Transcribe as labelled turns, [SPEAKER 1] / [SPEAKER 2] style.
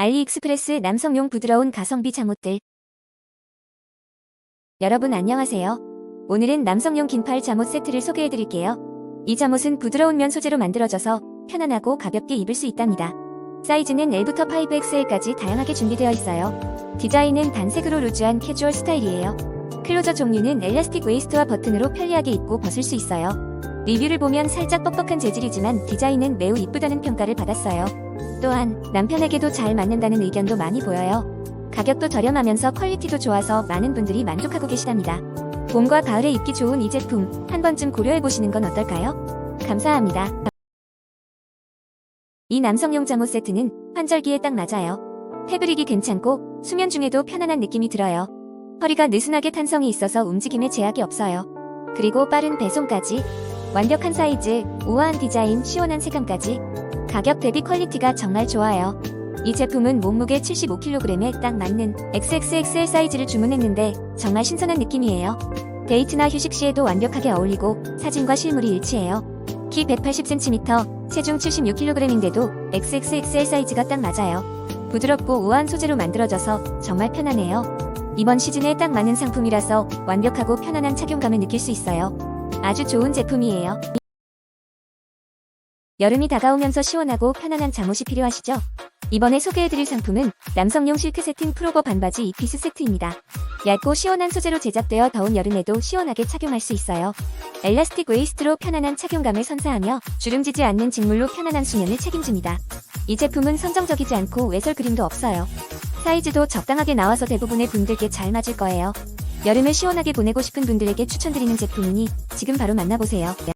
[SPEAKER 1] 알리익스프레스 남성용 부드러운 가성비 잠옷들. 여러분 안녕하세요. 오늘은 남성용 긴팔 잠옷 세트를 소개해 드릴게요. 이 잠옷은 부드러운 면 소재로 만들어져서 편안하고 가볍게 입을 수 있답니다. 사이즈는 L부터 5XL까지 다양하게 준비되어 있어요. 디자인은 단색으로 루즈한 캐주얼 스타일이에요. 클로저 종류는 엘라스틱 웨이스트와 버튼으로 편리하게 입고 벗을 수 있어요. 리뷰를 보면 살짝 뻑뻑한 재질이지만 디자인은 매우 이쁘다는 평가를 받았어요. 또한 남편에게도 잘 맞는다는 의견도 많이 보여요. 가격도 저렴하면서 퀄리티도 좋아서 많은 분들이 만족하고 계시답니다. 봄과 가을에 입기 좋은 이 제품 한 번쯤 고려해 보시는 건 어떨까요? 감사합니다. 이 남성용 잠옷 세트는 환절기에 딱 맞아요. 패브릭이 괜찮고 수면 중에도 편안한 느낌이 들어요. 허리가 느슨하게 탄성이 있어서 움직임에 제약이 없어요. 그리고 빠른 배송까지 완벽한 사이즈, 우아한 디자인, 시원한 색감까지 가격 대비 퀄리티가 정말 좋아요. 이 제품은 몸무게 75kg에 딱 맞는 XXXL 사이즈를 주문했는데 정말 신선한 느낌이에요. 데이트나 휴식 시에도 완벽하게 어울리고 사진과 실물이 일치해요. 키 180cm, 체중 76kg인데도 XXXL 사이즈가 딱 맞아요. 부드럽고 우아한 소재로 만들어져서 정말 편하네요. 이번 시즌에 딱 맞는 상품이라서 완벽하고 편안한 착용감을 느낄 수 있어요. 아주 좋은 제품이에요. 여름이 다가오면서 시원하고 편안한 잠옷이 필요하시죠? 이번에 소개해드릴 상품은 남성용 실크 세팅 프로버 반바지 2피스 세트입니다. 얇고 시원한 소재로 제작되어 더운 여름에도 시원하게 착용할 수 있어요. 엘라스틱 웨이스트로 편안한 착용감을 선사하며 주름지지 않는 직물로 편안한 수면을 책임집니다. 이 제품은 선정적이지 않고 외설 그림도 없어요. 사이즈도 적당하게 나와서 대부분의 분들께 잘 맞을 거예요. 여름을 시원하게 보내고 싶은 분들에게 추천드리는 제품이니 지금 바로 만나보세요.